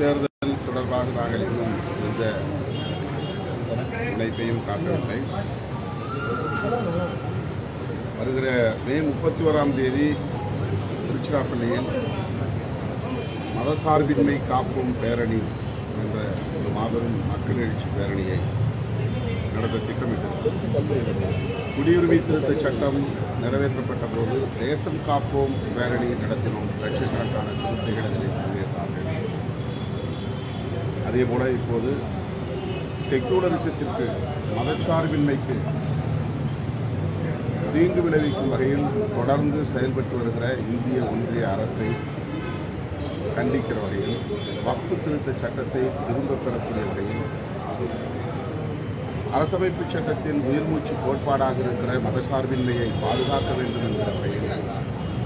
தேர்தல் தொடர்பாக நாங்கள் இன்னும் எந்த இணைப்பையும் காட்டவில்லை. வருகிற மே முப்பத்தி ஓராம் தேதி திருச்சிராப்பள்ளியில் மதசார்பின்மை காப்போம் பேரணி என்ற ஒரு மாபெரும் மக்கள் எழுச்சி பேரணியை நடத்த திட்டமிட்டிருக்கிறது குடியுரிமை திருத்த சட்டம் நிறைவேற்றப்பட்ட போது தேசம் காப்போம் பேரணி நடத்தினோம் லட்சக்கணக்கான சிறுத்தைகள் அதில் அதே போல இப்போது செக்குலரிசத்திற்கு மதச்சார்பின்மைக்கு தீங்கு விளைவிக்கும் வகையில் தொடர்ந்து செயல்பட்டு வருகிற இந்திய ஒன்றிய அரசை கண்டிக்கிற வகையில் வக்ஃபு திருத்த சட்டத்தை திரும்பப் பெறக்கூடிய வகையில் அரசமைப்பு சட்டத்தின் உயிர்மூச்சு கோட்பாடாக இருக்கிற மதசார்பின்மையை பாதுகாக்க வேண்டும் என்கிற வகையில்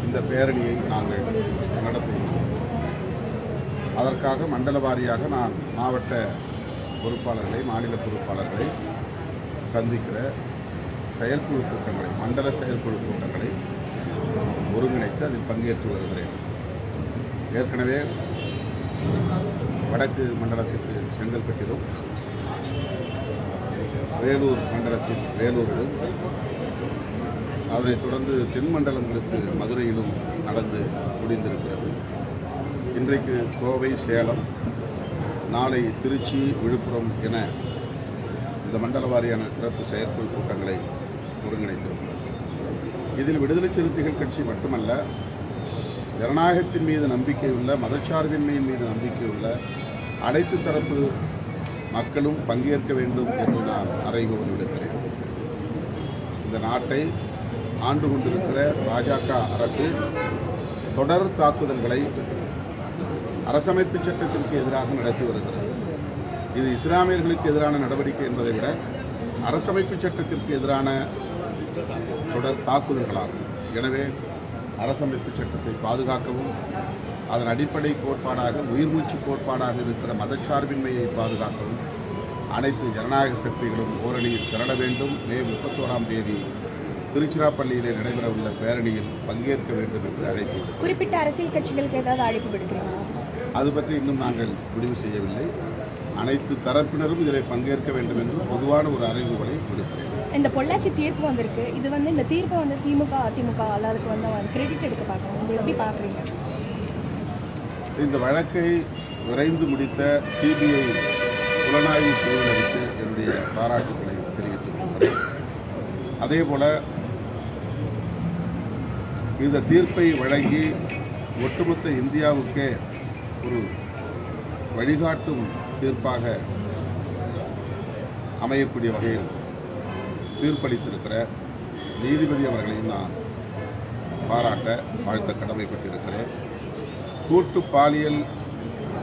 இந்த பேரணியை நாங்கள் அதற்காக மண்டல வாரியாக நான் மாவட்ட பொறுப்பாளர்களை மாநில பொறுப்பாளர்களை சந்திக்கிற செயற்குழு கூட்டங்களை மண்டல செயற்குழு கூட்டங்களை ஒருங்கிணைத்து அதில் பங்கேற்று வருகிறேன். ஏற்கனவே வடக்கு மண்டலத்திற்கு செங்கல்பட்டிலும் வேலூர் மண்டலத்தில் வேலூரிலும் அதனைத் தொடர்ந்து தென் மண்டலங்களுக்கு மதுரையிலும் நடந்து முடிந்திருக்கிறது. இன்றைக்கு கோவை சேலம் நாளை திருச்சி விழுப்புரம் என இந்த மண்டல வாரியான சிறப்பு செயற்குழு கூட்டங்களை ஒருங்கிணைத்திருக்கிறோம். இதில் விடுதலை சிறுத்தைகள் கட்சி மட்டுமல்ல ஜனநாயகத்தின் மீது நம்பிக்கையுள்ள மதச்சார்பின்மையின் மீது நம்பிக்கையுள்ள அனைத்து தரப்பு மக்களும் பங்கேற்க வேண்டும் என்று நான் அறைகோல் விடுக்கிறேன். இந்த நாட்டை ஆண்டு கொண்டிருக்கிற பாஜக அரசு தொடர் தாக்குதல்களை அரசமைப்பு சட்டத்திற்கு எதிராக நடத்தி வருகிறது. இது இஸ்லாமியர்களுக்கு எதிரான நடவடிக்கை என்பதை விட அரசமைப்பு சட்டத்திற்கு எதிரான தொடர் தாக்குதல்களாகும். எனவே அரசமைப்பு சட்டத்தை பாதுகாக்கவும் அதன் அடிப்படை கோட்பாடாக உயிர்மூச்சு கோட்பாடாக இருக்கிற மதச்சார்பின்மையை பாதுகாக்கவும் அனைத்து ஜனநாயக சக்திகளும் ஓரணியில் திரள வேண்டும். மே முப்பத்தோராம் தேதி திருச்சிராப்பள்ளியிலே நடைபெறவுள்ள பேரணியில் பங்கேற்க வேண்டும் என்று அழைப்பு குறிப்பிட்ட அரசியல் கட்சிகளுக்கு ஏதாவது அழைப்பு விடுக்கிறீங்களா? அது பற்றி இன்னும் நாங்கள் முடிவு செய்யவில்லை. அனைத்து தரப்பினரும் இதில் பங்கேற்க வேண்டும் என்று பொதுவான ஒரு அறிவுகளை விடுக்கிறேன் இந்த பொள்ளாச்சி தீர்ப்பு வந்திருக்கு. இது வந்து இந்த தீர்ப்பு வந்து திமுக அதிமுக எல்லாருக்கும் வந்து கிரெடிட் எடுக்க பார்க்கணும். எப்படி பார்க்குறீங்க? இந்த வழக்கை விரைந்து முடித்த சிபிஐ புலனாய்வு குழுவினருக்கு என்னுடைய பாராட்டுக்களை தெரிவித்துக் கொள்கிறேன். அதேபோல இந்த தீர்ப்பை வழங்கி ஒட்டுமொத்த இந்தியாவுக்கே ஒரு வழிகாட்டும் தீர்ப்பாக அமையக்கூடிய வகையில் தீர்ப்பளித்திருக்கிற நீதிபதி அவர்களையும் நான் பாராட்ட வாழ்த்த கடமைப்பட்டிருக்கிறேன். கூட்டு பாலியல்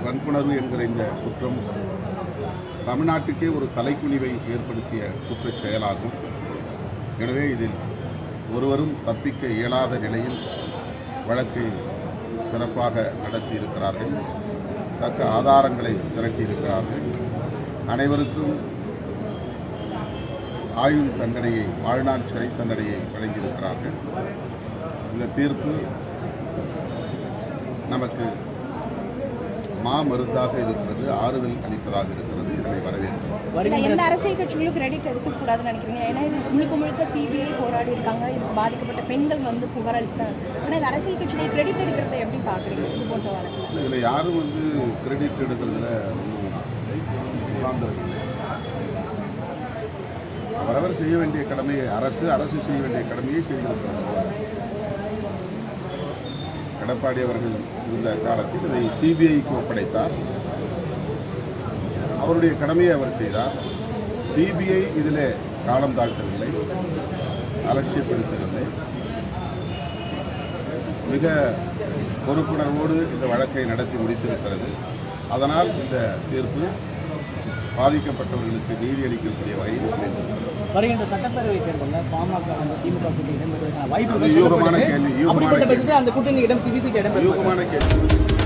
வன்புணர்வு என்கிற இந்த குற்றம் தமிழ்நாட்டுக்கே ஒரு தலைக்குனிவை ஏற்படுத்திய குற்றச் செயலாகும். எனவே இதில் ஒருவரும் தப்பிக்க இயலாத நிலையில் வழக்கை சிறப்பாக நடத்தி இருக்கிறார்கள் தக்க ஆதாரங்களை திரட்டியிருக்கிறார்கள். அனைவருக்கும் ஆயுள் தண்டனையை வாழ்நாள் சிறை தண்டனையை வழங்கியிருக்கிறார்கள். இந்த தீர்ப்பு நமக்கு மாமருந்தாக இருக்கிறது ஆறுதல் அளிப்பதாக இருக்கிறது. இதனை வரவேற்கிறோம் எந்த அரசியல் கட்சிகளும் கிரெடிட் எடுக்கக்கூடாதுன்னு நினைக்கிறீங்க? ஏன்னா இது முழுக்க முழுக்க சிபிஐ போராடி இருக்காங்க. இதுக்கு பாதிக்கப்பட்ட பெண்கள் வந்து புகார் அளிச்சிட்டாங்க ஆனால் இந்த அரசியல் கட்சிகள் கிரெடிட் எடுக்கிறத எப்படி பார்க்குறீங்க? இது போன்ற வழக்கில். இதில் யாரும் வந்து கிரெடிட் எடுக்கிறதுல அவரவர் செய்ய வேண்டிய கடமையை அரசு அரசு செய்ய வேண்டிய கடமையை செய்திருக்கிறார் எடப்பாடி அவர்கள் இருந்த காலத்தில் இதை சிபிஐக்கு ஒப்படைத்தார். அவருடைய கடமையை அவர் செய்தார். சிபிஐ இதில் காலம் தாழ்த்தவில்லை. அலட்சியப்படுத்தவில்லை. மிக பொறுப்புணர்வோடு இந்த வழக்கை நடத்தி முடித்திருக்கிறது. அதனால் இந்த தீர்ப்பு பாதிக்கப்பட்டவர்களுக்கு நீதி அளிக்கக்கூடிய வகையில். வருகின்ற சட்டப்பேரவை தேர்தலில் பாமக திமுக கூட்டணி இடம்பெறுவதற்கான யூகமான சொல்லப்படுது. கேள்வி, யூகமான அந்த கூட்டணி இடம் திவிசிக்கு இடம்பெறும். யூகமான கேள்வி.